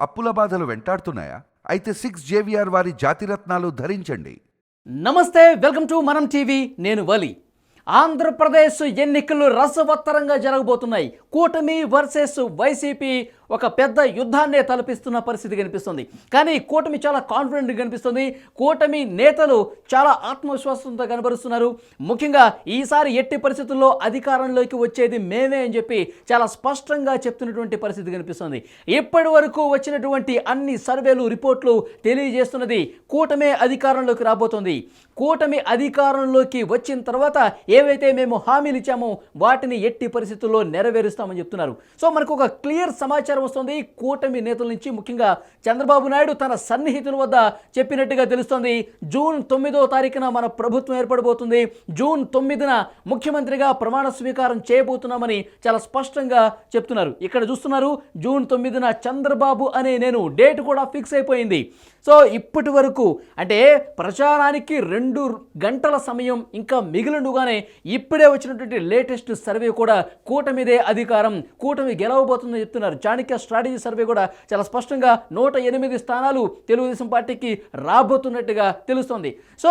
అప్పుల బాధలు వెంటాడుతున్నాయా? అయితే సిక్స్ జేవిఆర్ వారి జాతిరత్నాలు ధరించండి. నమస్తే వెల్కమ్ టు మనం టీవీ. నేను వలి. ఆంధ్రప్రదేశ్ ఎన్నికలు రసవత్తరంగా జరగబోతున్నాయి. కూటమి వర్సెస్ వైసీపీ ఒక పెద్ద యుద్ధాన్నే తలపిస్తున్న పరిస్థితి కనిపిస్తుంది. కానీ కూటమి చాలా కాన్ఫిడెంట్ కనిపిస్తుంది. కూటమి నేతలు చాలా ఆత్మవిశ్వాసంతో కనబరుస్తున్నారు. ముఖ్యంగా ఈసారి ఎట్టి పరిస్థితుల్లో అధికారంలోకి వచ్చేది మేమే అని చెప్పి చాలా స్పష్టంగా చెప్తున్నటువంటి పరిస్థితి కనిపిస్తుంది. ఇప్పటి వరకు వచ్చినటువంటి అన్ని సర్వేలు రిపోర్ట్లు తెలియజేస్తున్నది కూటమే అధికారంలోకి రాబోతోంది. కూటమి అధికారంలోకి వచ్చిన తర్వాత ఏవైతే మేము హామీలు ఇచ్చామో వాటిని ఎట్టి పరిస్థితుల్లో నెరవేరుస్తామని చెప్తున్నారు. సో మనకు ఒక క్లియర్ సమాచారం వస్తుంది. కూటమి నేతల నుంచి ముఖ్యంగా చంద్రబాబు నాయుడు తన సన్నిహితుల వద్ద చెప్పినట్టుగా తెలుస్తోంది. జూన్ తొమ్మిదో తారీఖున మన ప్రభుత్వం ఏర్పడబోతుంది. జూన్ తొమ్మిదిన ముఖ్యమంత్రిగా ప్రమాణ స్వీకారం చేయబోతున్నామని చాలా స్పష్టంగా చెప్తున్నారు. ఇక్కడ చూస్తున్నారు జూన్ తొమ్మిదిన చంద్రబాబు అనే నేను డేట్ కూడా ఫిక్స్ అయిపోయింది. సో ఇప్పటి వరకు అంటే ప్రచారానికి రెండు గంటల సమయం ఇంకా మిగిలిండుగానే ఇప్పుడే వచ్చినటువంటి లేటెస్ట్ సర్వే కూడా కూటమిదే అధికారం. కూటమి గెలవబోతుందని చెప్తున్నారు. చాణక్య స్ట్రాటజీ సర్వే కూడా చాలా స్పష్టంగా నూట ఎనిమిది స్థానాలు తెలుగుదేశం పార్టీకి రాబోతున్నట్టుగా తెలుస్తోంది. సో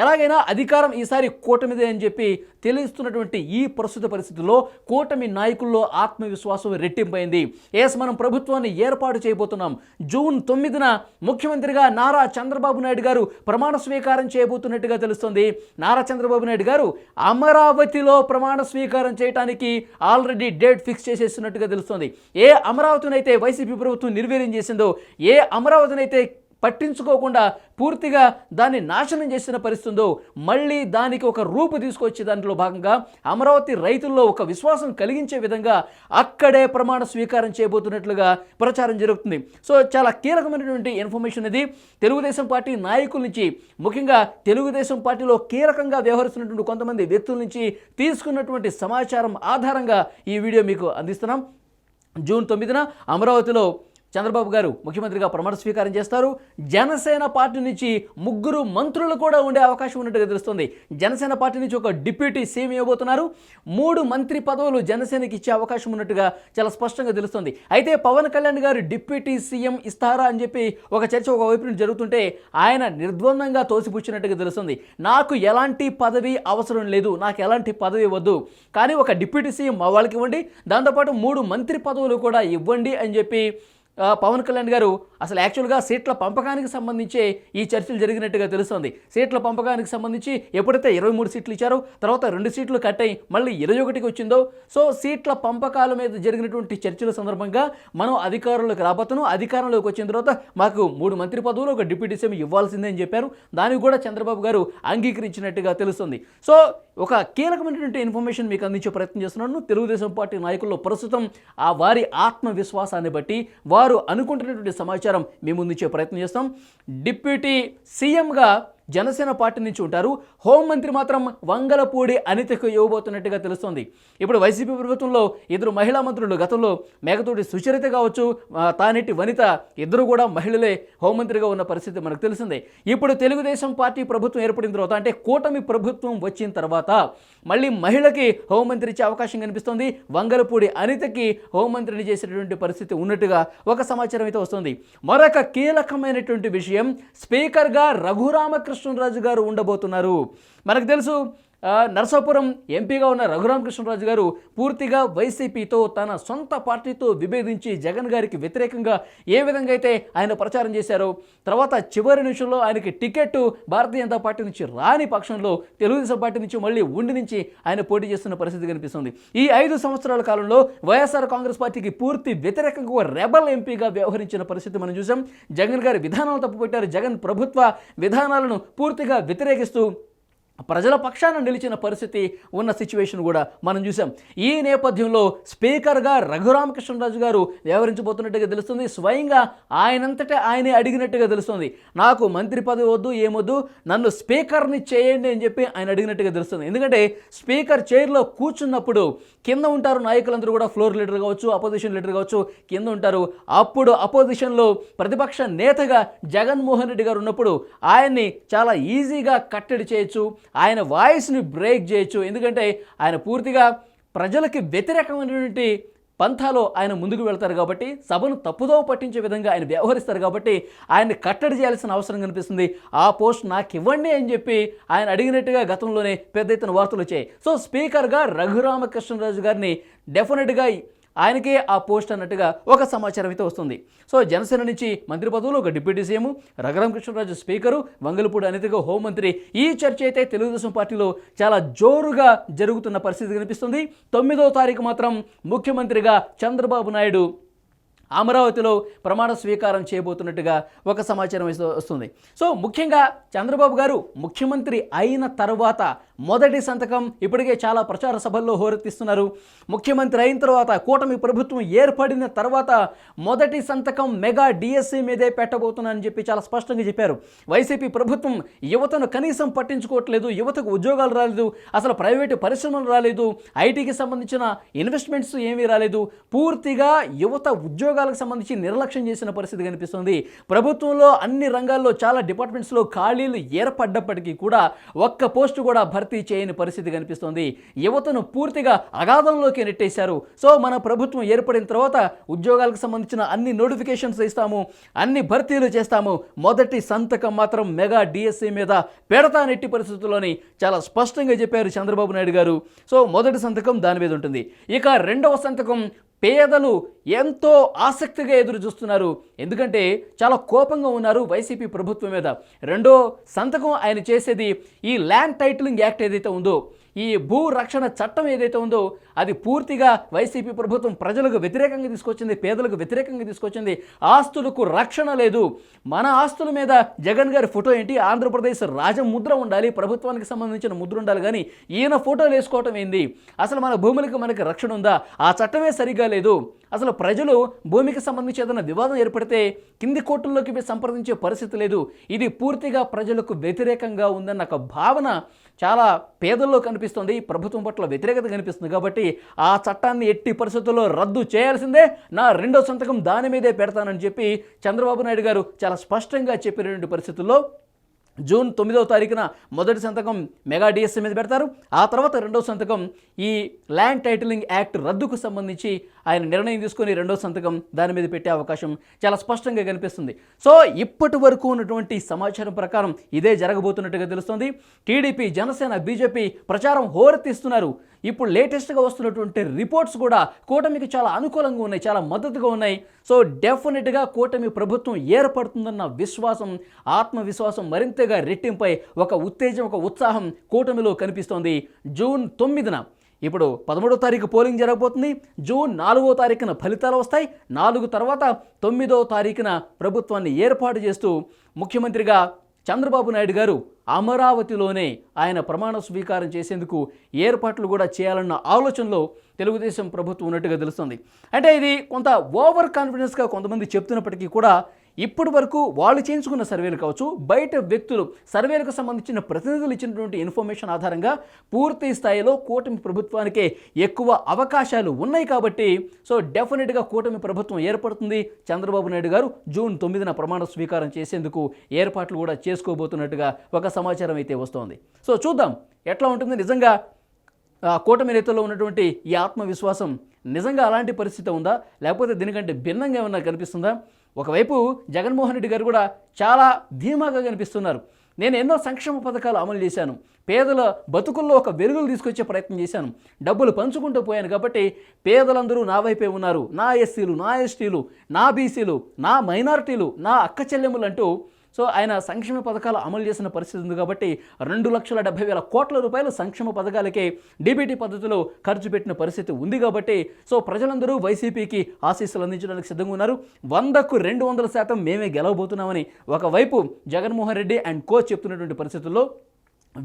ఎలాగైనా అధికారం ఈసారి కూటమిదే అని చెప్పి తెలుస్తున్నటువంటి ఈ ప్రస్తుత పరిస్థితుల్లో కూటమి నాయకుల్లో ఆత్మవిశ్వాసం రెట్టింపైంది. ఎస్ మనం ప్రభుత్వాన్ని ఏర్పాటు చేయబోతున్నాం. జూన్ తొమ్మిదిన ముఖ్యమంత్రిగా నారా చంద్రబాబు నాయుడు గారు ప్రమాణ స్వీకారం చేయబోతున్నట్టుగా తెలుస్తుంది. నారా చంద్రబాబు నాయుడు గారు అమరావతిలో ప్రమాణ స్వీకారం చేయడానికి ఆల్రెడీ డేట్ ఫిక్స్ చేసేస్తున్నట్టుగా తెలుస్తుంది. ఏ అమరావతినైతే వైసీపీ ప్రభుత్వం నిర్వీర్యం చేసిందో ఏ అమరావతినైతే పట్టించుకోకుండా పూర్తిగా దాన్ని నాశనం చేసిన పరిస్థితి ఉందో మళ్ళీ దానికి ఒక రూపు తీసుకొచ్చే దాంట్లో భాగంగా అమరావతి రైతుల్లో ఒక విశ్వాసం కలిగించే విధంగా అక్కడే ప్రమాణ స్వీకారం చేయబోతున్నట్లుగా ప్రచారం జరుగుతుంది. సో చాలా కీలకమైనటువంటి ఇన్ఫర్మేషన్ ఇది. తెలుగుదేశం పార్టీ నాయకుల నుంచి ముఖ్యంగా తెలుగుదేశం పార్టీలో కీలకంగా వ్యవహరిస్తున్నటువంటి కొంతమంది వ్యక్తుల నుంచి తీసుకున్నటువంటి సమాచారం ఆధారంగా ఈ వీడియో మీకు అందిస్తున్నాం. జూన్ తొమ్మిదిన అమరావతిలో చంద్రబాబు గారు ముఖ్యమంత్రిగా ప్రమాణ స్వీకారం చేస్తారు. జనసేన పార్టీ నుంచి ముగ్గురు మంత్రులు కూడా ఉండే అవకాశం ఉన్నట్టుగా తెలుస్తుంది. జనసేన పార్టీ నుంచి ఒక డిప్యూటీ సీఎం ఇవ్వబోతున్నారు. మూడు మంత్రి పదవులు జనసేనకి ఇచ్చే అవకాశం ఉన్నట్టుగా చాలా స్పష్టంగా తెలుస్తుంది. అయితే పవన్ కళ్యాణ్ గారు డిప్యూటీ సీఎం ఇస్తారా అని చెప్పి ఒక చర్చ ఒక వైపు నుంచి జరుగుతుంటే ఆయన నిర్ద్వందంగా తోసిపుచ్చినట్టుగా తెలుస్తుంది. నాకు ఎలాంటి పదవి అవసరం లేదు. నాకు ఎలాంటి పదవి వద్దు. కానీ ఒక డిప్యూటీ సీఎం మా వాళ్ళకి ఇవ్వండి. దాంతోపాటు మూడు మంత్రి పదవులు కూడా ఇవ్వండి అని చెప్పి పవన్ కళ్యాణ్ గారు అసలు యాక్చువల్గా సీట్ల పంపకానికి సంబంధించే ఈ చర్చలు జరిగినట్టుగా తెలుస్తుంది. సీట్ల పంపకానికి సంబంధించి ఎప్పుడైతే ఇరవై మూడు సీట్లు ఇచ్చారో తర్వాత రెండు సీట్లు కట్ అయి మళ్ళీ ఇరవై ఒకటికి వచ్చిందో సో సీట్ల పంపకాల మీద జరిగినటువంటి చర్చల సందర్భంగా మనం అధికారంలోకి రాబోతున్నాం. అధికారంలోకి వచ్చిన తర్వాత మాకు మూడు మంత్రి పదవులు ఒక డిప్యూటీ సీఎం ఇవ్వాల్సిందే అని చెప్పారు. దానికి కూడా చంద్రబాబు గారు అంగీకరించినట్టుగా తెలుస్తుంది. సో ఒక కీలకమైనటువంటి ఇన్ఫర్మేషన్ మీకు అందించే ప్రయత్నం చేస్తున్నాను. తెలుగుదేశం పార్టీ నాయకుల్లో ప్రస్తుతం ఆ వారి ఆత్మవిశ్వాసాన్ని బట్టి వారు అనుకుంటున్నటువంటి సమాచారం మీ ముందుంచే ప్రయత్నం చేస్తాం. డిప్యూటీ సీఎంగా జనసేన పార్టీ నుంచి ఉంటారు. హోంమంత్రి మాత్రం వంగలపూడి అనితకు ఇవ్వబోతున్నట్టుగా తెలుస్తోంది. ఇప్పుడు వైసీపీ ప్రభుత్వంలో ఇద్దరు మహిళా మంత్రులు గతంలో మేఘతోటి సుచరిత కావచ్చు ఆ, తానేటి వనిత ఇద్దరు కూడా మహిళలే హోంమంత్రిగా ఉన్న పరిస్థితి మనకు తెలిసిందే. ఇప్పుడు తెలుగుదేశం పార్టీ ప్రభుత్వం ఏర్పడిన తర్వాత అంటే కూటమి ప్రభుత్వం వచ్చిన తర్వాత మళ్ళీ మహిళకి హోంమంత్రి ఇచ్చే అవకాశం కనిపిస్తోంది. వంగలపూడి అనితకి హోంమంత్రిని చేసినటువంటి పరిస్థితి ఉన్నట్టుగా ఒక సమాచారం అయితే వస్తుంది. మరొక కీలకమైనటువంటి విషయం స్పీకర్గా కృష్ణరాజు గారు ఉండబోతున్నారు. మనకు తెలుసు నరసాపురం ఎంపీగా ఉన్న రఘురామకృష్ణరాజు గారు పూర్తిగా వైసీపీతో తన సొంత పార్టీతో విభేదించి జగన్ గారికి వ్యతిరేకంగా ఏ విధంగా అయితే ఆయన ప్రచారం చేశారో తర్వాత చివరి నిమిషంలో ఆయనకి టికెట్ భారతీయ జనతా పార్టీ నుంచి రాని పక్షంలో తెలుగుదేశం పార్టీ నుంచి మళ్ళీ ఉండి నుంచి ఆయన పోటీ చేస్తున్న పరిస్థితి కనిపిస్తుంది. ఈ ఐదు సంవత్సరాల కాలంలో వైఎస్ఆర్ కాంగ్రెస్ పార్టీకి పూర్తి వ్యతిరేకంగా రెబల్ ఎంపీగా వ్యవహరించిన పరిస్థితి మనం చూసాం జగన్ గారి విధానాలు తప్పుపెట్టారు. జగన్ ప్రభుత్వ విధానాలను పూర్తిగా వ్యతిరేకిస్తూ ప్రజల పక్షాన నిలిచిన పరిస్థితి ఉన్న సిచ్యువేషన్ కూడా మనం చూసాం ఈ నేపథ్యంలో స్పీకర్గా రఘురామకృష్ణరాజు గారు వ్యవహరించబోతున్నట్టుగా తెలుస్తుంది. స్వయంగా ఆయనంతటే ఆయనే అడిగినట్టుగా తెలుస్తుంది. నాకు మంత్రి పదవి వద్దు ఏమొద్దు నన్ను స్పీకర్ని చేయండి అని చెప్పి ఆయన అడిగినట్టుగా తెలుస్తుంది. ఎందుకంటే స్పీకర్ చైర్లో కూర్చున్నప్పుడు కింద ఉంటారు నాయకులందరూ కూడా ఫ్లోర్ లీడర్ కావచ్చు అపోజిషన్ లీడర్ కావచ్చు కింద ఉంటారు. అప్పుడు అపోజిషన్లో ప్రతిపక్ష నేతగా జగన్మోహన్ రెడ్డి గారు ఉన్నప్పుడు ఆయన్ని చాలా ఈజీగా కట్టడి చేయొచ్చు ఆయన వాయిస్ని బ్రేక్ చేయొచ్చు. ఎందుకంటే ఆయన పూర్తిగా ప్రజలకి వ్యతిరేకమైనటువంటి పంథాలో ఆయన ముందుకు వెళ్తారు కాబట్టి సభను తప్పుదోవ పట్టించే విధంగా ఆయన వ్యవహరిస్తారు కాబట్టి ఆయన్ని కట్టడి చేయాల్సిన అవసరం కనిపిస్తుంది. ఆ పోస్ట్ నాకు ఇవ్వండి అని చెప్పి ఆయన అడిగినట్టుగా గతంలోనే పెద్ద ఎత్తున వార్తలు వచ్చాయి. సో స్పీకర్గా రఘురామకృష్ణరాజు గారిని డెఫినెట్గా ఆయనకే ఆ పోస్ట్ అన్నట్టుగా ఒక సమాచారం అయితే వస్తుంది. సో జనసేన నుంచి మంత్రి పదవులు ఒక deputy CM Raghuramakrishnaraju speaker Vangalapudi అనితగా హోంమంత్రి. ఈ చర్చ అయితే తెలుగుదేశం పార్టీలో చాలా జోరుగా జరుగుతున్న పరిస్థితి కనిపిస్తుంది. తొమ్మిదో తారీఖు మాత్రం ముఖ్యమంత్రిగా చంద్రబాబు నాయుడు అమరావతిలో ప్రమాణ స్వీకారం చేయబోతున్నట్టుగా ఒక సమాచారం వస్తుంది. సో ముఖ్యంగా చంద్రబాబు గారు ముఖ్యమంత్రి అయిన తర్వాత మొదటి సంతకం ఇప్పటికే చాలా ప్రచార సభల్లో హోరెత్తిస్తున్నారు. ముఖ్యమంత్రి అయిన తర్వాత కూటమి ప్రభుత్వం ఏర్పడిన తర్వాత మొదటి సంతకం మెగా డిఎస్సి మీదే పెట్టబోతున్నానని చెప్పి చాలా స్పష్టంగా చెప్పారు. వైసీపీ ప్రభుత్వం యువతను కనీసం పట్టించుకోవట్లేదు యువతకు ఉద్యోగాలు రాలేదు అసలు ప్రైవేటు పరిశ్రమలు రాలేదు ఐటీకి సంబంధించిన ఇన్వెస్ట్మెంట్స్ ఏమీ రాలేదు. పూర్తిగా యువత ఉద్యోగాలకు సంబంధించి నిర్లక్ష్యం చేసిన పరిస్థితి కనిపిస్తుంది. ప్రభుత్వంలో అన్ని రంగాల్లో చాలా డిపార్ట్మెంట్స్లో ఖాళీలు ఏర్పడ్డప్పటికీ కూడా ఒక్క పోస్టు కూడా భర్తీ భర్తీ చేయని పరిస్థితి కనిపిస్తుంది. యువతను పూర్తిగా అగాధంలోకి నెట్టేశారు. సో మన ప్రభుత్వం ఏర్పడిన తర్వాత ఉద్యోగాలకు సంబంధించిన అన్ని నోటిఫికేషన్స్ ఇస్తాము అన్ని భర్తీలు చేస్తాము. మొదటి సంతకం మాత్రం మెగా డిఎస్సి మీద పెడతా నెట్టి పరిస్థితుల్లోని చాలా స్పష్టంగా చెప్పారు చంద్రబాబు నాయుడు గారు. సో మొదటి సంతకం దాని మీద ఉంటుంది. ఇక రెండవ సంతకం పేదలు ఎంతో ఆసక్తిగా ఎదురు చూస్తున్నారు. ఎందుకంటే చాలా కోపంగా ఉన్నారు వైసీపీ ప్రభుత్వం మీద. రెండో సంతకం ఆయన చేసేది ఈ ల్యాండ్ టైటిలింగ్ యాక్ట్ ఏదైతే ఉందో ఈ భూ రక్షణ చట్టం ఏదైతే ఉందో అది పూర్తిగా వైసీపీ ప్రభుత్వం ప్రజలకు వ్యతిరేకంగా తీసుకొచ్చింది పేదలకు వ్యతిరేకంగా తీసుకొచ్చింది. ఆస్తులకు రక్షణ లేదు. మన ఆస్తుల మీద జగన్ గారి ఫోటో ఏంటి? ఆంధ్రప్రదేశ్ రాజముద్ర ఉండాలి ప్రభుత్వానికి సంబంధించిన ముద్ర ఉండాలి. కానీ ఈయన ఫోటోలు వేసుకోవటం ఏంది? అసలు మన భూములకు మనకి రక్షణ ఉందా? ఆ చట్టమే సరిగ్గా లేదు. అసలు ప్రజలు భూమికి సంబంధించి ఏదైనా వివాదం ఏర్పడితే కింది కోర్టుల్లోకి సంప్రదించే పరిస్థితి లేదు. ఇది పూర్తిగా ప్రజలకు వ్యతిరేకంగా ఉందన్న ఒక భావన చాలా పేదల్లో కనిపిస్తుంది. ప్రభుత్వం పట్ల వ్యతిరేకత కనిపిస్తుంది కాబట్టి ఆ చట్టాన్ని ఎట్టి పరిస్థితుల్లో రద్దు చేయాల్సిందే. నా రెండో సంతకం దాని మీదే పెడతానని చెప్పి చంద్రబాబు నాయుడు గారు చాలా స్పష్టంగా చెప్పినటువంటి పరిస్థితుల్లో జూన్ తొమ్మిదవ తారీఖున మొదటి సంతకం మెగా డిఎస్సీ మీద పెడతారు. ఆ తర్వాత రెండవ సంతకం ఈ ల్యాండ్ టైటిలింగ్ యాక్ట్ రద్దుకు సంబంధించి ఆయన నిర్ణయం తీసుకొని రెండో సంతకం దాని మీద పెట్టే అవకాశం చాలా స్పష్టంగా కనిపిస్తుంది. సో ఇప్పటి వరకు ఉన్నటువంటి సమాచారం ప్రకారం ఇదే జరగబోతున్నట్టుగా తెలుస్తుంది. టీడీపీ జనసేన బీజేపీ ప్రచారం హోరెత్తిస్తున్నారు. ఇప్పుడు లేటెస్ట్గా వస్తున్నటువంటి రిపోర్ట్స్ కూడా కూటమికి చాలా అనుకూలంగా ఉన్నాయి చాలా మద్దతుగా ఉన్నాయి. సో డెఫినెట్గా కూటమి ప్రభుత్వం ఏర్పడుతుందన్న విశ్వాసం ఆత్మవిశ్వాసం మరింతగా రెట్టింపై ఒక ఉత్తేజం ఒక ఉత్సాహం కూటమిలో కనిపిస్తోంది. జూన్ తొమ్మిదిన ఇప్పుడు పదమూడో తారీఖు పోలింగ్ జరగబోతుంది. జూన్ నాలుగో తారీఖున ఫలితాలు వస్తాయి. నాలుగు తర్వాత తొమ్మిదో తారీఖున ప్రభుత్వాన్ని ఏర్పాటు చేస్తూ ముఖ్యమంత్రిగా చంద్రబాబు నాయుడు గారు అమరావతిలోనే ఆయన ప్రమాణ స్వీకారం చేసేందుకు ఏర్పాట్లు కూడా చేయాలన్న ఆలోచనలో తెలుగుదేశం ప్రభుత్వం ఉన్నట్టుగా తెలుస్తుంది. అంటే ఇది కొంత ఓవర్ కాన్ఫిడెన్స్గా కొంతమంది చెప్తున్నప్పటికీ కూడా ఇప్పటి వరకు వాళ్ళు చేయించుకున్న సర్వేలు కావచ్చు బయట వ్యక్తులు సర్వేలకు సంబంధించిన ప్రతినిధులు ఇచ్చినటువంటి ఇన్ఫర్మేషన్ ఆధారంగా పూర్తి స్థాయిలో కూటమి ప్రభుత్వానికే ఎక్కువ అవకాశాలు ఉన్నాయి కాబట్టి సో డెఫినెట్గా కూటమి ప్రభుత్వం ఏర్పడుతుంది. చంద్రబాబు నాయుడు గారు జూన్ తొమ్మిదిన ప్రమాణ స్వీకారం చేసేందుకు ఏర్పాట్లు కూడా చేసుకోబోతున్నట్టుగా ఒక సమాచారం అయితే వస్తోంది. సో చూద్దాం ఎట్లా ఉంటుంది. నిజంగా కూటమి నేతల్లో ఉన్నటువంటి ఈ ఆత్మవిశ్వాసం నిజంగా అలాంటి పరిస్థితి ఉందా? లేకపోతే దీనికంటే భిన్నంగా ఏమన్నా కనిపిస్తుందా? ఒకవైపు జగన్మోహన్ రెడ్డి గారు కూడా చాలా ధీమాగా కనిపిస్తున్నారు. నేను ఎన్నో సంక్షేమ పథకాలు అమలు చేశాను. పేదల బతుకుల్లో ఒక వెలుగులు తీసుకొచ్చే ప్రయత్నం చేశాను. డబ్బులు పంచుకుంటూ పోయాను కాబట్టి పేదలందరూ నా వైపే ఉన్నారు. నా ఎస్సీలు నా ఎస్టీలు నా బీసీలు నా మైనారిటీలు నా అక్క చెల్లెములు అంటూ సో ఆయన సంక్షేమ పథకాలు అమలు చేసిన పరిస్థితి ఉంది కాబట్టి రెండు లక్షల డెబ్బై వేల కోట్ల రూపాయలు సంక్షేమ పథకాలకే డీబీటీ పద్ధతిలో ఖర్చు పెట్టిన పరిస్థితి ఉంది కాబట్టి సో ప్రజలందరూ వైసీపీకి ఆశీస్సులు అందించడానికి సిద్ధంగా ఉన్నారు. వందకు రెండు వందల శాతం మేమే గెలవబోతున్నామని ఒకవైపు జగన్మోహన్ రెడ్డి అండ్ కోచ్ చెప్తున్నటువంటి పరిస్థితుల్లో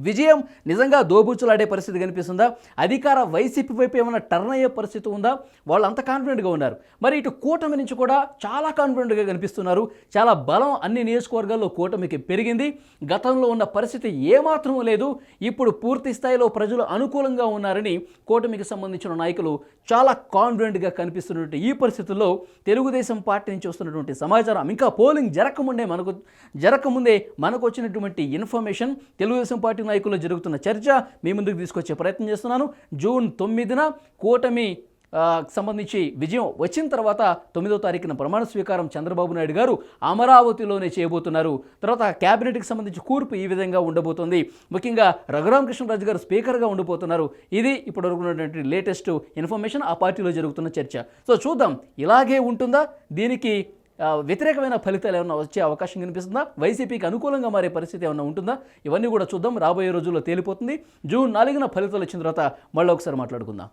విజయం నిజంగా దోబూచులాడే పరిస్థితి కనిపిస్తుందా? అధికార వైసీపీ వైపు ఏమైనా టర్న్ అయ్యే పరిస్థితి ఉందా? వాళ్ళు అంత కాన్ఫిడెంట్గా ఉన్నారు. మరి ఇటు కూటమి నుంచి కూడా చాలా కాన్ఫిడెంట్గా కనిపిస్తున్నారు. చాలా బలం అన్ని నియోజకవర్గాల్లో కూటమికి పెరిగింది. గతంలో ఉన్న పరిస్థితి ఏమాత్రం లేదు. ఇప్పుడు పూర్తి స్థాయిలో ప్రజలు అనుకూలంగా ఉన్నారని కూటమికి సంబంధించిన నాయకులు చాలా కాన్ఫిడెంట్గా కనిపిస్తున్నటువంటి ఈ పరిస్థితుల్లో తెలుగుదేశం పార్టీ నుంచి వస్తున్నటువంటి సమాచారం. ఇంకా పోలింగ్ జరగకముందే మనకు జరగకముందే మనకు వచ్చినటువంటి ఇన్ఫర్మేషన్ తెలుగుదేశం పార్టీ నాయకుల్లో జరుగుతున్న చర్చ మీ ముందుకు తీసుకొచ్చే ప్రయత్నం చేస్తున్నాను. జూన్ తొమ్మిదిన కూటమి సంబంధించి విజయం వచ్చిన తర్వాత తొమ్మిదో తారీఖున ప్రమాణ స్వీకారం చంద్రబాబు నాయుడు గారు అమరావతిలోనే చేయబోతున్నారు. తర్వాత క్యాబినెట్కి సంబంధించి కూర్పు ఈ విధంగా ఉండబోతుంది. ముఖ్యంగా రఘురామకృష్ణరాజు గారు స్పీకర్గా ఉండబోతున్నారు. ఇది ఇప్పటివరకు ఉన్నటువంటి లేటెస్ట్ ఇన్ఫర్మేషన్ ఆ పార్టీలో జరుగుతున్న చర్చ. సో చూద్దాం ఇలాగే ఉంటుందా? దీనికి వ్యతిరేకమైన ఫలితాలు ఏమైనా వచ్చే అవకాశం కనిపిస్తుందా? వైసీపీకి అనుకూలంగా మారే పరిస్థితి ఏమైనా ఉంటుందా? ఇవన్నీ కూడా చూద్దాం. రాబోయే రోజుల్లో తేలిపోతుంది. జూన్ నాలుగున ఫలితాలు వచ్చిన తర్వాత మళ్ళీ ఒకసారి మాట్లాడుకుందాం.